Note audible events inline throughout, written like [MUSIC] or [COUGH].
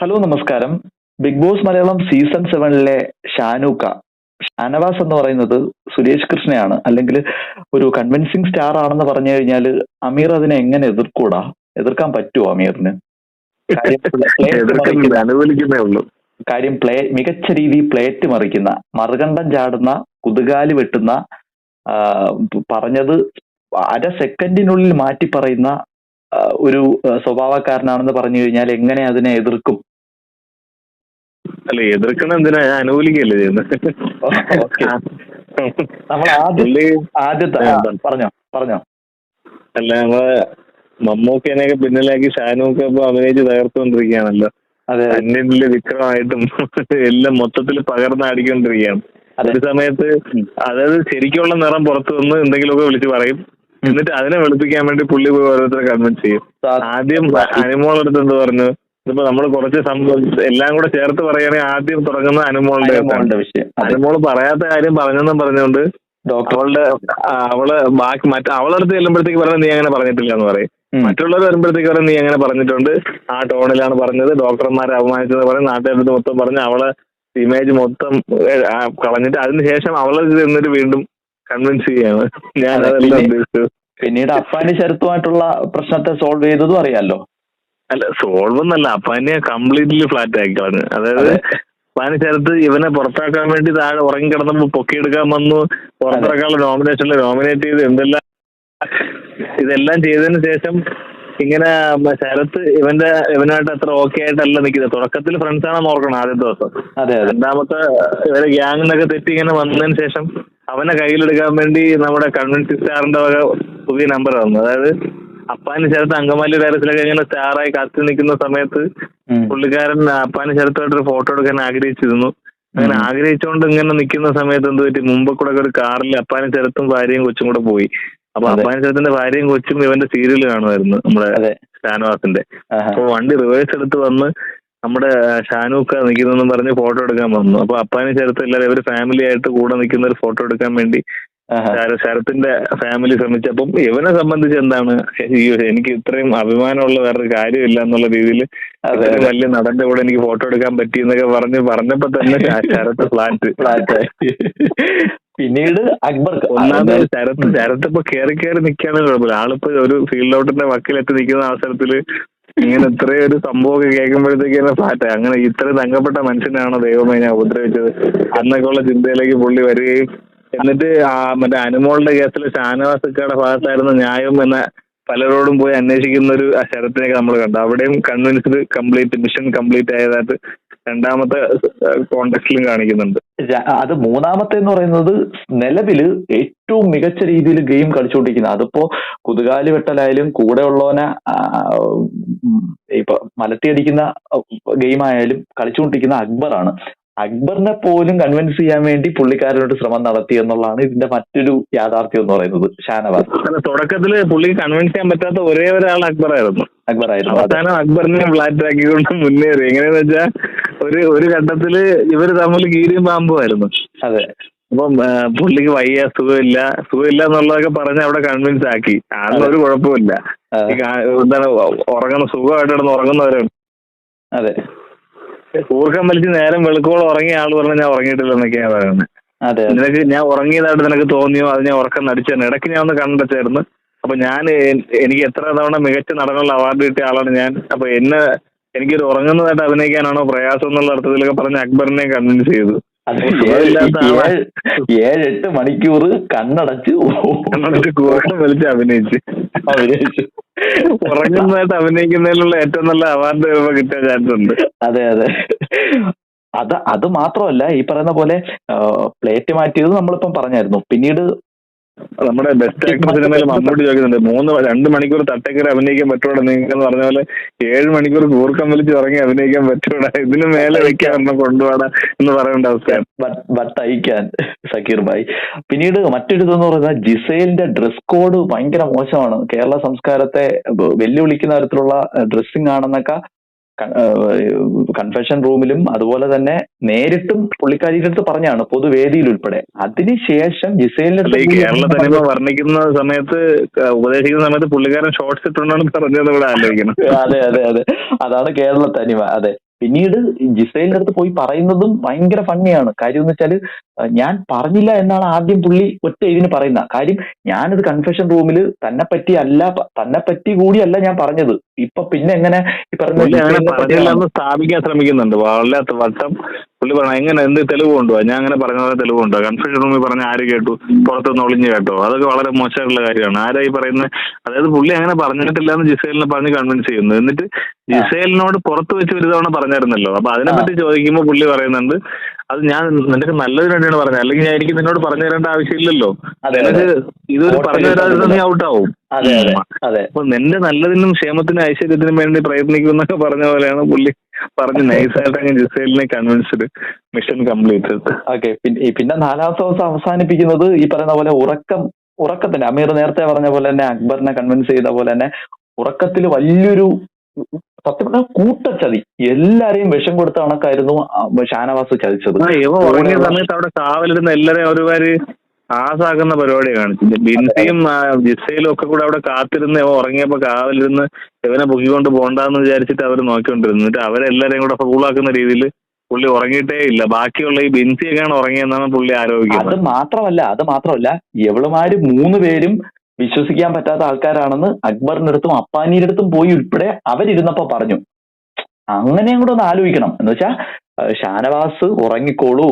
Hello നമസ്കാരം. Big boss Malayalam season സെവനിലെ ഷാനൂക്ക. ഷാനവാസ് എന്ന് പറയുന്നത് സുരേഷ് കൃഷ്ണയാണ്. അല്ലെങ്കിൽ ഒരു കൺവിൻസിങ് സ്റ്റാർ ആണെന്ന് പറഞ്ഞു കഴിഞ്ഞാൽ അമീർ അതിനെ എങ്ങനെ എതിർക്കൂടാ? എതിർക്കാൻ പറ്റുമോ അമീറിന്? കാര്യം പ്ലേ [LAUGHS] മികച്ച രീതിയിൽ പ്ലേറ്റ് മറിക്കുന്ന മറുകണ്ഠം ചാടുന്ന കുതുകാലി വെട്ടുന്ന പറഞ്ഞത് അര സെക്കൻഡിനുള്ളിൽ മാറ്റി പറയുന്ന ഒരു സ്വഭാവക്കാരനാണെന്ന് പറഞ്ഞു കഴിഞ്ഞാൽ എങ്ങനെ അതിനെ എതിർക്കും? അല്ല എതിർക്കുന്ന എന്തിനാ? ഞാൻ അനുകൂലിക്കല്ലേ ചെയ്യുന്നത്. നമ്മൾ ആദ്യം ആദ്യത്തെ പറഞ്ഞോ പറഞ്ഞോ. അല്ല നമ്മളെ മമ്മൂക്കനെയൊക്കെ പിന്നിലാക്കി ഷാനുമൊക്കെ ഇപ്പൊ അഭിനയിച്ച് തകർത്തുകൊണ്ടിരിക്കുകയാണല്ലോ. അതെ അന്യനിൽ വിക്രമായിട്ടും എല്ലാം മൊത്തത്തിൽ പകർന്നാടിക്കൊണ്ടിരിക്കുകയാണ്. ഒരു സമയത്ത്. അതായത് ശരിക്കുള്ള നിറം പുറത്തു വന്ന് എന്തെങ്കിലുമൊക്കെ വിളിച്ച് പറയും. എന്നിട്ട് അതിനെ വെളുപ്പിക്കാൻ വേണ്ടി പുള്ളി പോയി ഓരോരുത്തരെ കൺവിൻസ് ചെയ്യും. ആദ്യം അനുമോളെടുത്ത് എന്ത് പറഞ്ഞു? ഇതിപ്പോ നമ്മൾ കുറച്ച് സംഭവം എല്ലാം കൂടെ ചേർത്ത് പറയുകയാണെങ്കിൽ ആദ്യം തുടങ്ങുന്ന അനുമോളുടെ. വിഷയം. അനുമോൾ അനുമോൾ പറയാത്ത കാര്യം പറഞ്ഞെന്നും പറഞ്ഞുകൊണ്ട് അവളുടെ അവൾ ബാക്കി മറ്റ അവളടുത്ത് ചെല്ലുമ്പോഴത്തേക്ക് പറഞ്ഞ നീ അങ്ങനെ പറഞ്ഞിട്ടില്ല എന്ന് പറയും മറ്റുള്ളവർ വരുമ്പോഴത്തേക്ക് പറയും നീ അങ്ങനെ പറഞ്ഞിട്ടുണ്ട്. ആ ടോണിലാണ് പറഞ്ഞത്. ഡോക്ടർമാരെ അപമാനിച്ചത് പറയും. നാട്ടുകാരുടെ മൊത്തം പറഞ്ഞ് അവളെ ഇമേജ് മൊത്തം കളഞ്ഞിട്ട് അതിനുശേഷം അവളെ നിന്നിട്ട് വീണ്ടും കൺവിൻസ് ചെയ്യാണ്. ഞാൻ അതെല്ലാം ഉദ്ദേശിച്ചു ഉദ്ദേശിച്ചത്. പിന്നീട് അപ്പാന്റെ ശരത്തുമായിട്ടുള്ള പ്രശ്നത്തെ സോൾവ് ചെയ്തതും അറിയാലോ. അല്ല സോൾവ് എന്നല്ല അപ്പാനെ കംപ്ലീറ്റ്ലി ഫ്ലാറ്റ് ആക്കി കളഞ്ഞു അതായത് അതെ. അപ്പാന് ചേർത്ത് ഇവനെ പുറത്താക്കാൻ വേണ്ടി താഴെ ഉറങ്ങി കിടന്നപ്പോ പൊക്കിയെടുക്കാൻ വന്നു. പുറത്തിറക്കാനുള്ള നോമിനേഷനിൽ നോമിനേറ്റ് ചെയ്ത് എന്തെല്ലാം ഇതെല്ലാം ചെയ്തതിന് ശേഷം ഇങ്ങനെ ശരത്ത് ഇവന്റെ ഇവനായിട്ട് അത്ര ഓക്കെ ആയിട്ടല്ല നിൽക്കുന്നത് തുടക്കത്തിൽ ഫ്രണ്ട്സ് ആണെന്ന് ഓർക്കണം ആദ്യത്തെ ദിവസം. രണ്ടാമത്തെ ഇവരെ ഗ്യാങ്ങിനൊക്കെ തെറ്റി ഇങ്ങനെ വന്നതിന് ശേഷം അവനെ കയ്യിലെടുക്കാൻ വേണ്ടി നമ്മുടെ കൺവെൻഷൻ സ്റ്റാറിന്റെ വക പുതിയ നമ്പർ വന്നു. അതായത് അപ്പാന് ശരത്ത് അങ്കമാലി ഡയറക്ടറിലൊക്കെ ഇങ്ങനെ സ്റ്റാറായി കത്തി നിൽക്കുന്ന സമയത്ത്. പുള്ളിക്കാരൻ അപ്പാന് ശരത്തായിട്ടൊരു ഫോട്ടോ എടുക്കാൻ ആഗ്രഹിച്ചിരുന്നു. അങ്ങനെ. ആഗ്രഹിച്ചുകൊണ്ട് ഇങ്ങനെ നിൽക്കുന്ന സമയത്ത് എന്ത് പറ്റി? മുമ്പ് കൂടെ ഒരു കാറിൽ അപ്പാനും ശരത്തും ഭാര്യയും കൊച്ചും കൂടെ പോയി. അപ്പൊ അപ്പാന് ശരത്തിന്റെ ഭാര്യയും കൊച്ചും ഇവന്റെ സീരിയൽ കാണുമായിരുന്നു നമ്മുടെ ഷാനുവാസിന്റെ. അപ്പൊ വണ്ടി റിവേഴ്സ് എടുത്ത് വന്ന് നമ്മുടെ ഷാനൂക്ക നിൽക്കുന്നെന്നും പറഞ്ഞ് ഫോട്ടോ എടുക്കാൻ വന്നു. അപ്പൊ അപ്പാനും ചേർത്ത് എല്ലാവരും ഇവർ ഫാമിലി ആയിട്ട് കൂടെ നിൽക്കുന്ന ഒരു ഫോട്ടോ എടുക്കാൻ വേണ്ടി ശരത്തിന്റെ ഫാമിലി ശ്രമിച്ചപ്പം ഇവനെ സംബന്ധിച്ച് എന്താണ്? എനിക്ക് ഇത്രയും അഭിമാനമുള്ള വേറൊരു കാര്യമില്ല എന്നുള്ള രീതിയിൽ വലിയ നടന്റെ കൂടെ എനിക്ക് ഫോട്ടോ എടുക്കാൻ പറ്റി എന്നൊക്കെ പറഞ്ഞ് പറഞ്ഞപ്പോ തന്നെ [LAUGHS] ശരത്ത് ഫ്ലാറ്റ് ഫ്ലാറ്റ്. പിന്നീട് അക്ബർ ഒന്നാമത് ശരത്ത് ശരത്ത് ഇപ്പൊ കയറി കയറി നിൽക്കുകയാണെങ്കിൽ കുഴപ്പമില്ല. ആളിപ്പോ ഒരു ഫീൽഡ് ഔട്ടിന്റെ വക്കിലെത്തി നിൽക്കുന്ന അവസരത്തിൽ ഇങ്ങനെ ഇത്രയും ഒരു സംഭവമൊക്കെ കേൾക്കുമ്പോഴത്തേക്ക് തന്നെ ഫ്ലാറ്റ് അങ്ങനെ ഇത്രയും തങ്കപ്പെട്ട മനുഷ്യനാണോ ദൈവമേ ഞാൻ ഉപദ്രവിച്ചത്? അന്നൊക്കെ ഉള്ള ചിന്തയിലേക്ക് പുള്ളി വരികയും എന്നിട്ട് മറ്റേ അനുമോളുടെ കേസിൽ ഷാനവാസക്കയുടെ ഭാഗത്തായിരുന്നു ന്യായം എന്ന പലരോടും പോയി അന്വേഷിക്കുന്ന ഒരു ശരത്തിനെയൊക്കെ നമ്മൾ കണ്ടു. അവിടെയും കൺവിൻസ്ഡ് കംപ്ലീറ്റ് മിഷൻ കംപ്ലീറ്റ് ആയതായിട്ട് രണ്ടാമത്തെ കോണ്ടെക്സ്റ്റിലും കാണിക്കുന്നുണ്ട്. അത് മൂന്നാമത്തെ എന്ന് പറയുന്നത് നിലവിൽ ഏറ്റവും മികച്ച രീതിയിൽ ഗെയിം കളിച്ചുകൊണ്ടിരിക്കുന്നത് അതിപ്പോ കുതുകാലി വെട്ടലായാലും കൂടെ ഉള്ളവനെ ഇപ്പൊ മലത്തിയടിക്കുന്ന ഗെയിം ആയാലും കളിച്ചുകൊണ്ടിരിക്കുന്ന അക്ബറാണ്. അക്ബറിനെ പോലും കൺവിൻസ് ചെയ്യാൻ വേണ്ടി പുള്ളിക്കാരനോട് ശ്രമം നടത്തി എന്നുള്ളതാണ് ഇതിന്റെ മറ്റൊരു യാഥാർത്ഥ്യം എന്ന് പറയുന്നത്. ഷാനവാസ്. തുടക്കത്തിൽ പുള്ളിക്ക് കൺവിൻസ് ചെയ്യാൻ പറ്റാത്ത ഒരേ ഒരാൾ അക്ബറായിരുന്നു. അക്ബർ ആയിരുന്നു അതെ. അവസാനം അക്ബറിനെ ഫ്ലാറ്റ് ആക്കിക്കൊണ്ട് മുന്നേറി. എങ്ങനെയാന്ന് വെച്ചാൽ ഒരു ഒരു ഘട്ടത്തിൽ ഇവർ തമ്മിൽ കീരിയും പാമ്പുമായിരുന്നു അതെ. അപ്പം പുള്ളിക്ക് വയ്യ സുഖമില്ല. സുഖമില്ല എന്നുള്ളതൊക്കെ പറഞ്ഞ് അവിടെ കൺവിൻസ് ആക്കി. ആളിന് ഒരു കുഴപ്പമില്ല എന്താണ് ഉറങ്ങുന്ന സുഖമായിട്ട് കിടന്ന് ഉറങ്ങുന്നവരാണ് അതെ. ഊർക്കം വലിച്ച് നേരം വെളുക്കോളം ഉറങ്ങിയ ആൾ പറഞ്ഞാൽ ഞാൻ ഉറങ്ങിയിട്ടില്ല എന്നൊക്കെയാണ് പറയുന്നത് അതെ നിനക്ക് ഞാൻ ഉറങ്ങിയതായിട്ട് നിനക്ക് തോന്നിയോ? അത് ഞാൻ ഉറക്കം നടിച്ചാണ് ഇടയ്ക്ക് ഞാൻ ഒന്ന് കണ്ടെച്ചായിരുന്നു. അപ്പൊ ഞാൻ എനിക്ക് എത്ര തവണ മികച്ച നടനുള്ള അവാർഡ് കിട്ടിയ ആളാണ് ഞാൻ. അപ്പൊ എന്നെ എനിക്കൊരു ഉറങ്ങുന്നതായിട്ട് അഭിനയിക്കാനാണോ പ്രയാസം എന്നുള്ള അർത്ഥത്തിലൊക്കെ പറഞ്ഞ് അക്ബറിനെ കൺവിൻസ് ചെയ്തു. ഏഴെട്ട് മണിക്കൂർ കണ്ണടച്ച് കണ്ണടച്ച് കൂടെ വലിച്ച് അഭിനയിച്ച്. അഭിനയിച്ചു. ഉറങ്ങുന്നതായിട്ട് അഭിനയിക്കുന്നതിലുള്ള ഏറ്റവും നല്ല അവാർഡ് കിട്ടാൻ ചാൻസ് ഉണ്ട്. അതെ അതെ. അത് അത് മാത്രമല്ല ഈ പറയുന്ന പോലെ പ്ലേറ്റ് മാറ്റിയത് നമ്മളിപ്പം പറഞ്ഞായിരുന്നു. പിന്നീട് നമ്മുടെ ബെസ്റ്റ് ആക്ടർ സിനിമയിൽ മമ്മൂട്ടി ചോദിക്കുന്നുണ്ട് മൂന്ന് രണ്ട് മണിക്കൂർ തട്ടക്കറി അഭിനയിക്കാൻ പറ്റൂടെ നിങ്ങൾക്ക് എന്ന് പറഞ്ഞ പോലെ ഏഴ് മണിക്കൂർ കൂർക്കം വലിച്ച് ഇറങ്ങി അഭിനയിക്കാൻ പറ്റൂടെ ഇതിന് മേലെ വെക്കാൻ കൊണ്ടുപോടാ എന്ന് പറയേണ്ട അവസ്ഥയാണ് ബട്ട് അയക്കാൻ സക്കീർ ഭായ്. പിന്നീട് മറ്റൊരു ഇതെന്ന് പറയുന്നത് ജിസൈലിന്റെ ഡ്രസ് കോഡ് ഭയങ്കര മോശമാണ്. കേരള സംസ്കാരത്തെ വെല്ലുവിളിക്കുന്ന തരത്തിലുള്ള ഡ്രസ്സിംഗ് ആണെന്നൊക്കെ കൺഫെഷൻ റൂമിലും അതുപോലെ തന്നെ നേരിട്ടും പുള്ളിക്കാരിയുടെ അടുത്ത് പറഞ്ഞാണ് പൊതുവേദിയിൽ ഉൾപ്പെടെ. അതിനുശേഷം ജിസൈലിന്റെ കേരളത്തിൽ വർണിക്കുന്ന സമയത്ത് ഉപദേശിക്കുന്ന സമയത്ത് പുള്ളിക്കാരൻ ഷോർട്സ് ഇട്ടുണ്ടെന്ന് പറഞ്ഞത് ഇവിടെ ആലോചിക്കണം അതെ അതെ അതെ. അതാണ് കേരള തനിമ അതെ. പിന്നീട് ജിസൈലിന്റെ അടുത്ത് പോയി പറയുന്നതും ഭയങ്കര ഫണ്ണിയാണ്. കാര്യം എന്ന് വെച്ചാൽ ഞാൻ പറഞ്ഞില്ല എന്നാണ് ആദ്യം പുള്ളി ഒറ്റ ഇതിന് പറയുന്ന. കാര്യം ഞാനത് കൺഫെഷൻ റൂമിൽ തന്നെ പറ്റി അല്ല തന്നെ പറ്റി കൂടിയല്ല ഞാൻ പറഞ്ഞത്. ഇപ്പൊ പിന്നെ എങ്ങനെ ഈ പറഞ്ഞ സ്ഥാപിക്കാൻ ശ്രമിക്കുന്നുണ്ട്. വളരെ വട്ടം പുള്ളി പറഞ്ഞു എങ്ങനെ എന്ത് തെളിവ് കൊണ്ടുപോവാ ഞാൻ അങ്ങനെ പറഞ്ഞ പോലെ തെളിവ് കൊണ്ടുപോവാ കൺഫ്യൂഷൻ റൂമിൽ പറഞ്ഞ ആര് കേട്ടു? പുറത്തുനിന്ന് ഒളിഞ്ഞു കേട്ടോ. അതൊക്കെ വളരെ മോശമായിട്ടുള്ള കാര്യമാണ്. ആരായി പറയുന്നത് അതായത് പുള്ളി അങ്ങനെ പറഞ്ഞിട്ടില്ല എന്ന് ജിസേലിനെ പറഞ്ഞ് കൺവിൻസ് ചെയ്യുന്നു. എന്നിട്ട് ജിസേലിനോട് പുറത്ത് വെച്ച് ഒരു തവണ പറഞ്ഞായിരുന്നല്ലോ. അപ്പൊ അതിനെപ്പറ്റി ചോദിക്കുമ്പോൾ പുള്ളി പറയുന്നുണ്ട് അത് ഞാൻ നിനക്ക് നല്ലതിന് വേണ്ടിയാണ് പറഞ്ഞത്. അല്ലെങ്കിൽ ഞാൻ എനിക്ക് നിന്നോട് പറഞ്ഞു തരേണ്ട ആവശ്യമില്ലല്ലോ. അതെ അതെ. നിനക്ക് ഇതൊരു പറഞ്ഞു തരാതെ നീ ഔട്ടാവും. അപ്പൊ നിന്റെ നല്ലതിനും ക്ഷേമത്തിനും ഐശ്വര്യത്തിനും വേണ്ടി പ്രയത്നിക്കും എന്നൊക്കെ പറഞ്ഞ പോലെയാണ് പുള്ളി പറഞ്ഞ് നൈസായിട്ട് അങ്ങ് ജിസേലിനെ കൺവിൻസ്ഡ് മിഷൻ കംപ്ലീറ്റ് ഓക്കെ പിന്നെ നാലാമത്തെ ദിവസം അവസാനിപ്പിക്കുന്നത് ഈ പറയുന്ന പോലെ ഉറക്കം ഉറക്കത്തിന്റെ അമീർ നേരത്തെ പറഞ്ഞ പോലെ തന്നെ അക്ബറിനെ കൺവിൻസ് ചെയ്ത പോലെ തന്നെ ഉറക്കത്തിൽ വലിയൊരു സത്യം പറഞ്ഞാൽ കൂട്ടച്ചതി. എല്ലാരെയും വിഷം കൊടുത്ത കണക്കായിരുന്നു ഷാനവാസ് ചതിച്ചത്. ഉറങ്ങിയ സമയത്ത് അവിടെ കാവലിരുന്ന എല്ലാരെയും ഒരുപാട് ആസാകുന്ന പരിപാടി കാണിച്ചു ബിൻസിയും ജിസയിലും ഒക്കെ കൂടെ അവിടെ കാത്തിരുന്ന് ഉറങ്ങിയപ്പോ കാവലിരുന്ന് ഇവനെ പൊക്കിക്കൊണ്ട് പോകണ്ടെന്ന് വിചാരിച്ചിട്ട് അവർ നോക്കിക്കൊണ്ടിരുന്നു. എന്നിട്ട് അവരെല്ലാരെയും കൂടെ ഫൂളാക്കുന്ന രീതിയിൽ പുള്ളി ഉറങ്ങിയിട്ടേ ഇല്ല. ബാക്കിയുള്ള ഈ ബിൻസിയൊക്കെയാണ് ഉറങ്ങിയെന്നാണ് പുള്ളി ആരോപിക്കുന്നത്. അത് മാത്രമല്ല അത് മാത്രമല്ല എവളുമാര് മൂന്ന് പേരും വിശ്വസിക്കാൻ പറ്റാത്ത ആൾക്കാരാണെന്ന് അക്ബറിന്റെ അടുത്തും അപ്പാനിയുടെ അടുത്തും പോയി ഉൾപ്പെടെ അവരിരുന്നപ്പോ പറഞ്ഞു. അങ്ങനെയും കൂടെ ഒന്ന് ആലോചിക്കണം. എന്ന് വെച്ചാൽ ഷാനവാസ് ഉറങ്ങിക്കോളൂ.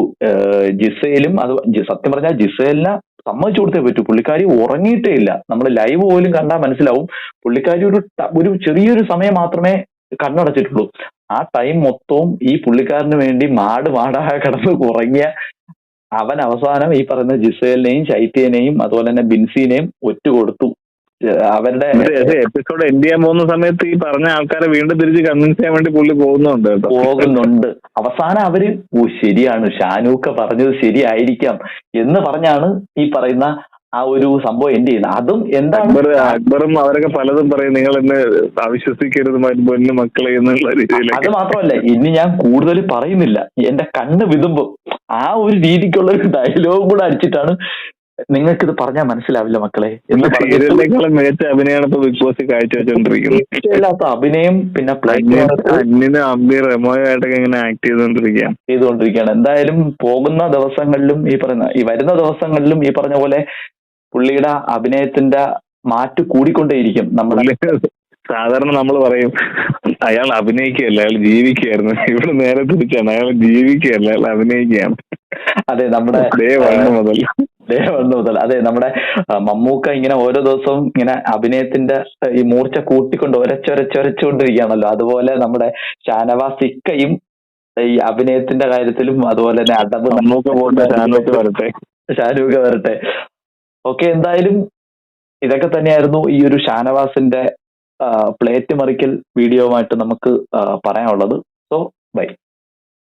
ജിസയിലും അത് സത്യം പറഞ്ഞാൽ ജിസേലിനെ സമ്മതിച്ചു കൊടുത്തേ പറ്റൂ. പുള്ളിക്കാരി ഉറങ്ങിയിട്ടേ ഇല്ല. നമ്മൾ ലൈവ് പോലും കണ്ടാൽ മനസ്സിലാവും. പുള്ളിക്കാരി ഒരു ഒരു ചെറിയൊരു സമയം മാത്രമേ കണ്ണടച്ചിട്ടുള്ളൂ. ആ ടൈം മൊത്തവും ഈ പുള്ളിക്കാരന് വേണ്ടി മാട് മാടായ കടന്ന് ഉറങ്ങിയ അവൻ അവസാനം ഈ പറയുന്ന ജിസേലിനെയും ചൈത്യനെയും അതുപോലെ തന്നെ ബിൻസിനെയും ഒറ്റ കൊടുത്തു. അവരുടെ എപ്പിസോഡ് എൻഡ് ചെയ്യാൻ പോകുന്ന സമയത്ത് ഈ പറഞ്ഞ ആൾക്കാരെ വീണ്ടും തിരിച്ച് കൺവിൻസ് ചെയ്യാൻ വേണ്ടി പുള്ളി പോകുന്നുണ്ട് പോകുന്നുണ്ട്. അവസാനം അവർ ഓ ശരിയാണ്. ഷാനൂക്ക പറഞ്ഞത് ശരിയായിരിക്കാം. എന്ന് പറഞ്ഞാണ് ഈ പറയുന്ന ആ ഒരു സംഭവം എൻഡ് ചെയ്യുന്നത്. അതും എന്താ അക്ബർ അക്ബറും അവരൊക്കെ പലതും പറയും. നിങ്ങൾ എന്നെ അവിശ്വസിക്കരുത് പൊന്നു മക്കളെ എന്നുള്ള രീതിയിൽ അത് മാത്രമല്ല ഇനി ഞാൻ കൂടുതൽ പറയുന്നില്ല. എന്റെ കണ്ണ് വിതുമ്പും. ആ ഒരു രീതിക്കുള്ള ഒരു ഡയലോഗ് കൂടെ അടിച്ചിട്ടാണ് നിങ്ങൾക്ക് ഇത് പറഞ്ഞാൽ മനസ്സിലാവില്ല മക്കളെ. മികച്ച അഭിനയമാണ് ഇപ്പൊ ബിഗ് ബോസ് കാഴ്ചവെച്ചോണ്ടിരിക്കുന്നത്. ഇഷ്ടമില്ലാത്ത അഭിനയം പിന്നെ റെമോയായിട്ടൊക്കെ ഇങ്ങനെ ആക്ട് ചെയ്തുകൊണ്ടിരിക്കുകയാണ് എന്തായാലും പോകുന്ന ദിവസങ്ങളിലും ഈ പറയുന്ന ഈ വരുന്ന ദിവസങ്ങളിലും ഈ പറഞ്ഞ പോലെ പുള്ളിയുടെ അഭിനയത്തിന്റെ മാറ്റ് കൂടിക്കൊണ്ടേയിരിക്കും നമ്മൾ സാധാരണ നമ്മൾ പറയും അയാൾ അഭിനയിക്കുകയല്ല അയാൾ ജീവിക്കുകയായിരുന്നു. ഇവിടെ നേരെ തിരിച്ചാണ്. അയാൾ ജീവിക്കുകയല്ല അയാൾ അഭിനയിക്കുകയാണ്. അതെ നമ്മുടെ മുതൽ മുതൽ അതെ നമ്മുടെ മമ്മൂക്ക ഇങ്ങനെ ഓരോ ദിവസവും ഇങ്ങനെ അഭിനയത്തിന്റെ ഈ മൂർച്ച കൂട്ടിക്കൊണ്ട് ഒരച്ചൊരച്ചൊരച്ചുകൊണ്ടിരിക്കുകയാണല്ലോ. അതുപോലെ നമ്മുടെ ഷാനവാസ് ഇക്കയും ഈ അഭിനയത്തിന്റെ കാര്യത്തിലും അതുപോലെ തന്നെ അടവ് ഷാനോക്ക് വരട്ടെ. ഷാനൂക്ക വരട്ടെ. ഓക്കെ എന്തായാലും ഇതൊക്കെ തന്നെയായിരുന്നു ഈ ഒരു ഷാനവാസിന്റെ പ്ലേറ്റ് മറിക്കൽ വീഡിയോവുമായിട്ട് നമുക്ക് പറയാനുള്ളത്. So bye.